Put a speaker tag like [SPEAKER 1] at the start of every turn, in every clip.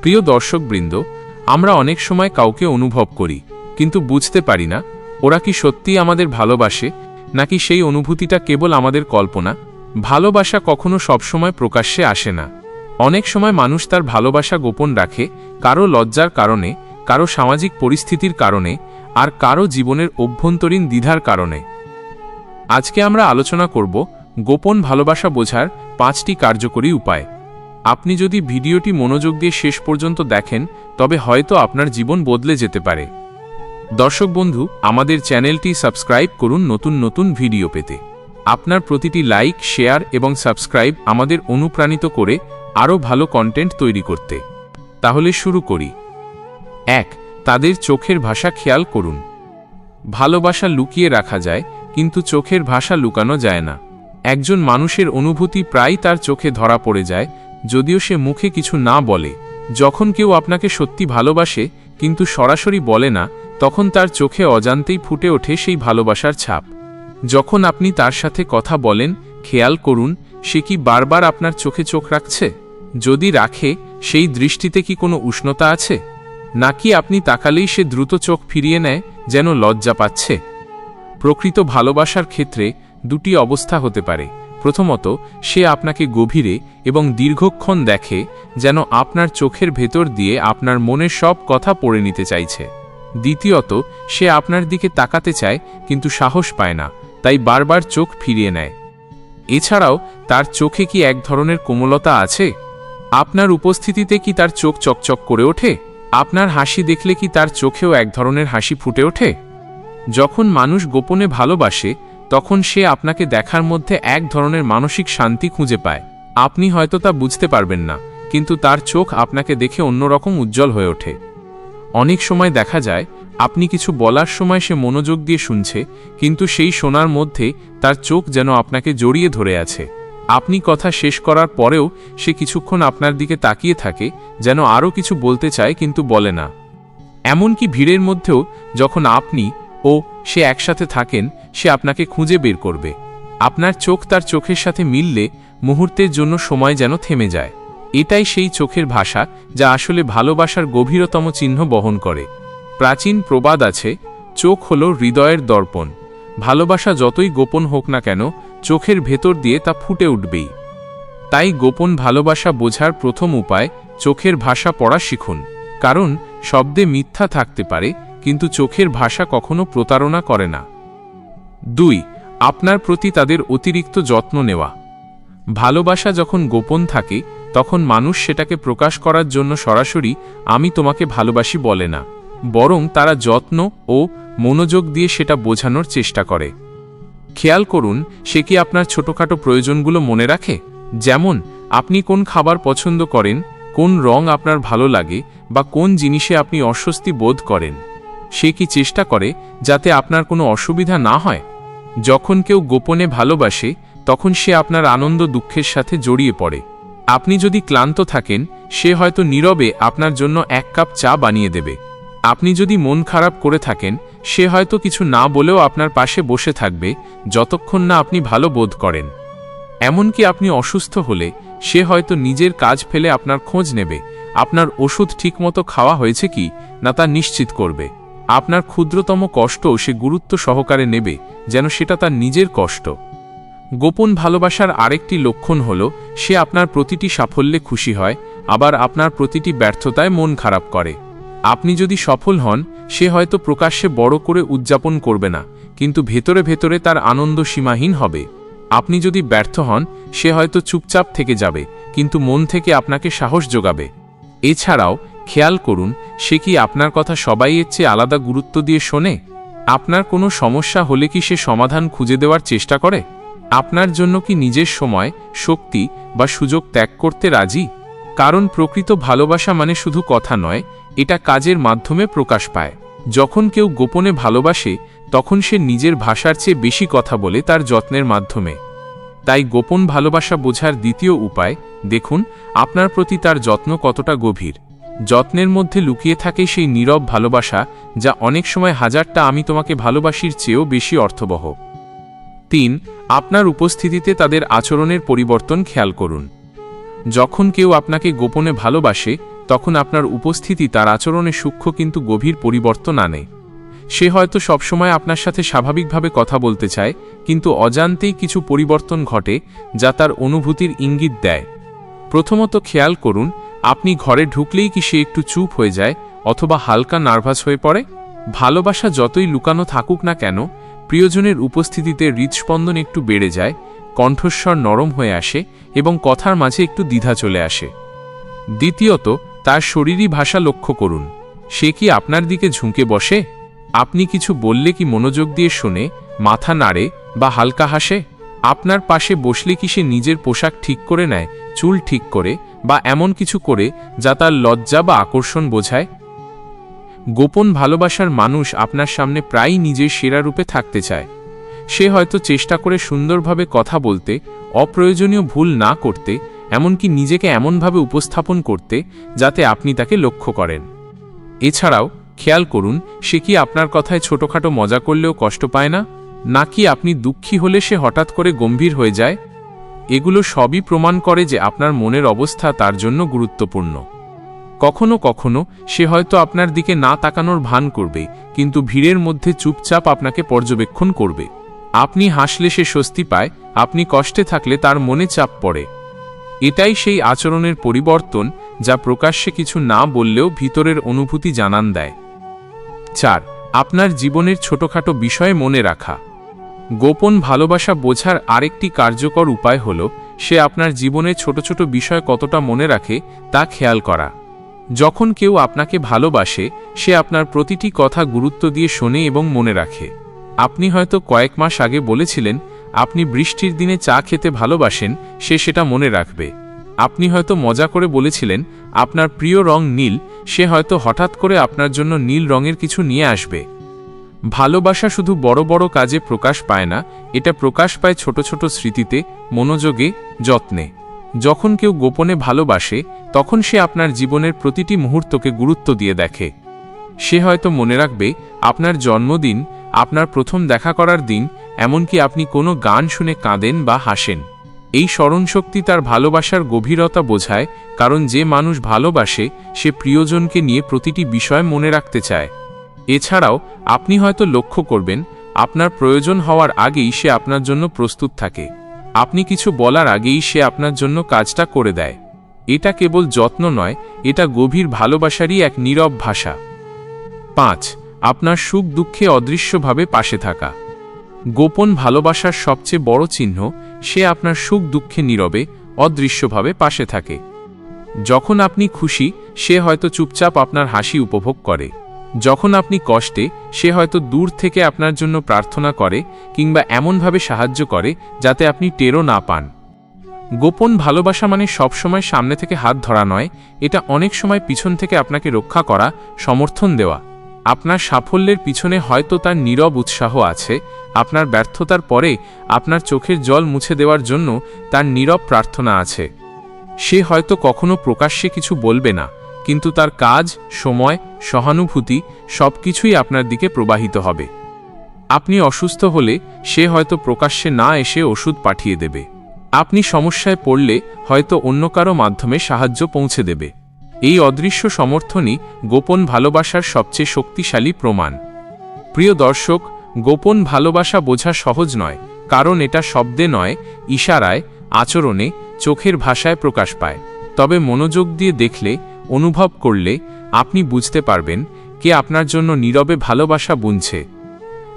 [SPEAKER 1] প্রিয় দর্শকবৃন্দ, আমরা অনেক সময় কাউকে অনুভব করি, কিন্তু বুঝতে পারি না, ওরা কি সত্যিই আমাদের ভালোবাসে, নাকি সেই অনুভূতিটা কেবল আমাদের কল্পনা? ভালোবাসা কখনো সবসময় প্রকাশ্যে আসে না। অনেক সময় মানুষ তার ভালোবাসা গোপন রাখে, কারও লজ্জার কারণে, কারও সামাজিক পরিস্থিতির কারণে, আর কারও জীবনের অভ্যন্তরীণ দ্বিধার কারণে। আজকে আমরা আলোচনা করব, গোপন ভালোবাসা বোঝার পাঁচটি কার্যকরী উপায়। আপনি যদি ভিডিওটি মনোযোগ দিয়ে শেষ পর্যন্ত দেখেন, তবে হয়তো আপনার জীবন বদলে যেতে পারে। দর্শক বন্ধু, আমাদের চ্যানেলটি সাবস্ক্রাইব করুন নতুন নতুন ভিডিও পেতে। আপনার প্রতিটি লাইক, শেয়ার এবং সাবস্ক্রাইব আমাদের অনুপ্রাণিত করে আরও ভালো কন্টেন্ট তৈরি করতে। তাহলে শুরু করি। এক, তাদের চোখের ভাষা খেয়াল করুন। ভালোবাসা লুকিয়ে রাখা যায়, কিন্তু চোখের ভাষা লুকানো যায় না। একজন মানুষের অনুভূতি প্রায় তার চোখে ধরা পড়ে যায় যদিও সে মুখে কিছু না বলে। যখন কেউ আপনাকে সত্যি ভালোবাসে, কিন্তু সরাসরি বলে না, তখন তার চোখে অজান্তেই ফুটে ওঠে সেই ভালোবাসার ছাপ। যখন আপনি তার সাথে কথা বলেন, খেয়াল করুন, সে কি বারবার আপনার চোখে চোখ রাখছে? যদি রাখে, সেই দৃষ্টিতে কি কোনো উষ্ণতা আছে? নাকি আপনি তাকালেই সে দ্রুত চোখ ফিরিয়ে নেয়, যেন লজ্জা পাচ্ছে? প্রকৃত ভালোবাসার ক্ষেত্রে দুটি অবস্থা হতে পারে। প্রথমত, সে আপনাকে গভীরে এবং দীর্ঘক্ষণ দেখে যেন আপনার চোখের ভেতর দিয়ে আপনার মনের সব কথা পড়ে নিতে চাইছে। দ্বিতীয়ত, সে আপনার দিকে তাকাতে চায় কিন্তু সাহস পায় না, তাই বারবার চোখ ফিরিয়ে নেয়। এছাড়াও, তার চোখে কি এক ধরনের কোমলতা আছে? আপনার উপস্থিতিতে কি তার চোখ চকচক করে ওঠে? আপনার হাসি দেখলে কি তার চোখেও এক ধরনের হাসি ফুটে ওঠে? যখন মানুষ গোপনে ভালোবাসে তখন সে আপনাকে দেখার মধ্যে এক ধরনের মানসিক শান্তি খুঁজে পায়। আপনি হয়তো তা বুঝতে পারবেন না, কিন্তু তার চোখ আপনাকে দেখে অন্যরকম উজ্জ্বল হয়ে ওঠে। অনেক সময় দেখা যায়, আপনি কিছু বলার সময় সে মনোযোগ দিয়ে শুনছে, কিন্তু সেই শোনার মধ্যে তার চোখ যেন আপনাকে জড়িয়ে ধরে আছে। আপনি কথা শেষ করার পরেও সে কিছুক্ষণ আপনার দিকে তাকিয়ে থাকে, যেন আরও কিছু বলতে চায় কিন্তু বলে না। এমনকি ভিড়ের মধ্যেও যখন আপনি ও সে একসাথে থাকেন, সে আপনাকে খুঁজে বের করবে। আপনার চোখ তার চোখের সাথে মিললে মুহূর্তের জন্য সময় যেন থেমে যায়। এটাই সেই চোখের ভাষা যা আসলে ভালোবাসার গভীরতম চিহ্ন বহন করে। প্রাচীন প্রবাদ আছে, চোখ হল হৃদয়ের দর্পণ। ভালোবাসা যতই গোপন হোক না কেন, চোখের ভেতর দিয়ে তা ফুটে উঠবেই। তাই গোপন ভালোবাসা বোঝার প্রথম উপায় চোখের ভাষা পড়া শিখুন। কারণ শব্দে মিথ্যা থাকতে পারে কিন্তু চোখের ভাষা কখনো প্রতারণা করে না। দুই, আপনার প্রতি তাদের অতিরিক্ত যত্ন নেওয়া। ভালোবাসা যখন গোপন থাকে, তখন মানুষ সেটাকে প্রকাশ করার জন্য সরাসরি, আমি তোমাকে ভালোবাসি বলে না। বরং তারা যত্ন ও মনোযোগ দিয়ে সেটা বোঝানোর চেষ্টা করে। খেয়াল করুন, সে কি আপনার ছোটখাটো প্রয়োজনগুলো মনে রাখে? যেমন, আপনি কোন খাবার পছন্দ করেন, কোন রং আপনার ভালো লাগে, বা কোন জিনিসে আপনি অস্বস্তি বোধ করেন। সে কি চেষ্টা করে যাতে আপনার কোনো অসুবিধা না হয়? যখন কেউ গোপনে ভালোবাসে, তখন সে আপনার আনন্দ দুঃখের সাথে জড়িয়ে পড়ে। আপনি যদি ক্লান্ত থাকেন, সে হয়তো নীরবে আপনার জন্য এক কাপ চা বানিয়ে দেবে। আপনি যদি মন খারাপ করে থাকেন, সে হয়তো কিছু না বলেও আপনার পাশে বসে থাকবে যতক্ষণ না আপনি ভালো বোধ করেন। এমনকি আপনি অসুস্থ হলে, সে হয়তো নিজের কাজ ফেলে আপনার খোঁজ নেবে। আপনার ওষুধ ঠিকমতো খাওয়া হয়েছে কি, না তা নিশ্চিত করবে। আপনার ক্ষুদ্রতম কষ্ট সে গুরুত্ব সহকারে নেবে, যেন সেটা তার নিজের কষ্ট। গোপন ভালোবাসার আরেকটি লক্ষণ হল, সে আপনার প্রতিটি সাফল্যে খুশি হয়, আবার আপনার প্রতিটি ব্যর্থতায় মন খারাপ করে। আপনি যদি সফল হন, সে হয়তো প্রকাশ্যে বড় করে উদযাপন করবে না, কিন্তু ভেতরে ভেতরে তার আনন্দ সীমাহীন হবে। আপনি যদি ব্যর্থ হন, সে হয়তো চুপচাপ থেকে যাবে, কিন্তু মন থেকে আপনাকে সাহস যোগাবে। এছাড়াও খেয়াল করুন, সে কি আপনার কথা সবাই এর চেয়ে আলাদা গুরুত্ব দিয়ে শোনে? আপনার কোনো সমস্যা হলে কি সে সমাধান খুঁজে দেওয়ার চেষ্টা করে? আপনার জন্য কি নিজের সময়, শক্তি বা সুযোগ ত্যাগ করতে রাজি? কারণ প্রকৃত ভালোবাসা মানে শুধু কথা নয়, এটা কাজের মাধ্যমে প্রকাশ পায়। যখন কেউ গোপনে ভালোবাসে, তখন সে নিজের ভাষার চেয়ে বেশি কথা বলে তার যত্নের মাধ্যমে। তাই গোপন ভালোবাসা বোঝার দ্বিতীয় উপায়, দেখুন, আপনার প্রতি তার যত্ন কতটা গভীর। যত্নের মধ্যে লুকিয়ে থাকে সেই নীরব ভালোবাসা যা অনেক সময় হাজারটা আমি তোমাকে ভালোবাসির চেয়েও বেশি অর্থবহ। তিন, আপনার উপস্থিতিতে তাদের আচরণের পরিবর্তন খেয়াল করুন। যখন কেউ আপনাকে গোপনে ভালোবাসে, তখন আপনার উপস্থিতি তার আচরণে সূক্ষ্ম কিন্তু গভীর পরিবর্তন আনে। সে হয়তো সবসময় আপনার সাথে স্বাভাবিকভাবে কথা বলতে চায়, কিন্তু অজান্তেই কিছু পরিবর্তন ঘটে যা তার অনুভূতির ইঙ্গিত দেয়। প্রথমত খেয়াল করুন আপনি ঘরে ঢুকলেই কি সে একটু চুপ হয়ে যায়, অথবা হালকা নার্ভাস হয়ে পড়ে? ভালোবাসা যতই লুকানো থাকুক না কেন, প্রিয়জনের উপস্থিতিতে হৃদস্পন্দন একটু বেড়ে যায়, কণ্ঠস্বর নরম হয়ে আসে এবং কথার মাঝে একটু দ্বিধা চলে আসে। দ্বিতীয়ত, তার শরীরী ভাষা লক্ষ্য করুন। সে কি আপনার দিকে ঝুঁকে বসে? আপনি কিছু বললে কি মনোযোগ দিয়ে শোনে, মাথা নাড়ে বা হালকা হাসে? আপনার পাশে বসলে কি সে নিজের পোশাক ঠিক করে নেয়, চুল ঠিক করে বা এমন কিছু করে যা তার লজ্জা বা আকর্ষণ বোঝায়? গোপন ভালোবাসার মানুষ আপনার সামনে প্রায়ই নিজের সেরা রূপে থাকতে চায়। সে হয়তো চেষ্টা করে সুন্দরভাবে কথা বলতে, অপ্রয়োজনীয় ভুল না করতে, এমনকি নিজেকে এমনভাবে উপস্থাপন করতে, যাতে আপনি তাকে লক্ষ্য করেন। এছাড়াও, খেয়াল করুন, সে কি আপনার কথায় ছোটখাটো মজা করলেও কষ্ট পায় না? নাকি আপনি দুঃখী হলে সে হঠাৎ করে গম্ভীর হয়ে যায়? এগুলো সবই প্রমাণ করে যে আপনার মনের অবস্থা তার জন্য গুরুত্বপূর্ণ। কখনো কখনো সে হয়তো আপনার দিকে না তাকানোর ভান করবে, কিন্তু ভিড়ের মধ্যে চুপচাপ আপনাকে পর্যবেক্ষণ করবে। আপনি হাসলে সে স্বস্তি পায়, আপনি কষ্টে থাকলে তার মনে চাপ পড়ে। এটাই সেই আচরণের পরিবর্তন যা প্রকাশ্যে কিছু না বললেও ভিতরের অনুভূতি জানান দেয়। চার, আপনার জীবনের ছোটখাটো বিষয়ে মনে রাখা। গোপন ভালোবাসা বোঝার আরেকটি কার্যকর উপায় হল, সে আপনার জীবনের ছোট ছোট বিষয় কতটা মনে রাখে তা খেয়াল করা। যখন কেউ আপনাকে ভালোবাসে, সে আপনার প্রতিটি কথা গুরুত্ব দিয়ে শোনে এবং মনে রাখে। আপনি হয়তো কয়েক মাস আগে বলেছিলেন, আপনি বৃষ্টির দিনে চা খেতে ভালোবাসেন, সে সেটা মনে রাখবে। আপনি হয়তো মজা করে বলেছিলেন, আপনার প্রিয় রং নীল, সে হয়তো হঠাৎ করে আপনার জন্য নীল রঙের কিছু নিয়ে আসবে। ভালোবাসা শুধু বড় বড় কাজে প্রকাশ পায় না, এটা প্রকাশ পায় ছোট ছোট স্মৃতিতে, মনোযোগে, যত্নে। যখন কেউ গোপনে ভালোবাসে, তখন সে আপনার জীবনের প্রতিটি মুহূর্তকে গুরুত্ব দিয়ে দেখে। সে হয়তো মনে রাখবে, আপনার জন্মদিন, আপনার প্রথম দেখা করার দিন, এমনকি আপনি কোনো গান শুনে কাঁদেন বা হাসেন। এই স্মরণশক্তি তার ভালোবাসার গভীরতা বোঝায়, কারণ যে মানুষ ভালোবাসে, সে প্রিয়জনকে নিয়ে প্রতিটি বিষয় মনে রাখতে চায়। এছাড়াও, আপনি হয়তো লক্ষ্য করবেন, আপনার প্রয়োজন হওয়ার আগেই সে আপনার জন্য প্রস্তুত থাকে। আপনি কিছু বলার আগেই সে আপনার জন্য কাজটা করে দেয়। এটা কেবল যত্ন নয়, এটা গভীর ভালোবাসারই এক নীরব ভাষা। পাঁচ, আপনার সুখ দুঃখে অদৃশ্যভাবে পাশে থাকা। গোপন ভালোবাসার সবচেয়ে বড় চিহ্ন, সে আপনার সুখ দুঃখে নীরবে, অদৃশ্যভাবে পাশে থাকে। যখন আপনি খুশি, সে হয়তো চুপচাপ আপনার হাসি উপভোগ করে। যখন আপনি কষ্টে, সে হয়তো দূর থেকে আপনার জন্য প্রার্থনা করে কিংবা এমনভাবে সাহায্য করে যাতে আপনি টেরও না পান। গোপন ভালোবাসা মানে সবসময় সামনে থেকে হাত ধরা নয়, এটা অনেক সময় পিছন থেকে আপনাকে রক্ষা করা, সমর্থন দেওয়া। আপনার সাফল্যের পিছনে হয়তো তার নীরব উৎসাহ আছে, আপনার ব্যর্থতার পরে আপনার চোখের জল মুছে দেওয়ার জন্য তার নীরব প্রার্থনা আছে। সে হয়তো কখনো প্রকাশ্যে কিছু বলবে না কিন্তু তার কাজ, সময়, সহানুভূতি সব কিছুই আপনার দিকে প্রবাহিত হবে। আপনি অসুস্থ হলে সে হয়তো প্রকাশ্যে না এসে ওষুধ পাঠিয়ে দেবে। আপনি সমস্যায় পড়লে হয়তো অন্য কারও মাধ্যমে সাহায্য পৌঁছে দেবে। এই অদৃশ্য সমর্থনই গোপন ভালোবাসার সবচেয়ে শক্তিশালী প্রমাণ। প্রিয় দর্শক, গোপন ভালোবাসা বোঝা সহজ নয়, কারণ এটা শব্দে নয়, ইশারায়, আচরণে, চোখের ভাষায় প্রকাশ পায়। তবে মনোযোগ দিয়ে দেখলে অনুভব করলে আপনি বুঝতে পারবেন কে আপনার জন্য নীরবে ভালোবাসা বুনছে।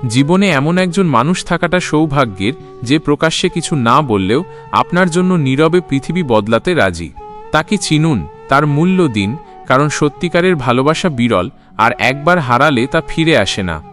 [SPEAKER 1] জীবনে এমন একজন মানুষ থাকাটা সৌভাগ্যের যে প্রকাশ্যে কিছু না বললেও আপনার জন্য নীরবে পৃথিবী বদলাতে রাজি। তাকে চিনুন, তার মূল্য দিন, কারণ সত্যিকারের ভালোবাসা বিরল আর একবার হারালে তা ফিরে আসে না।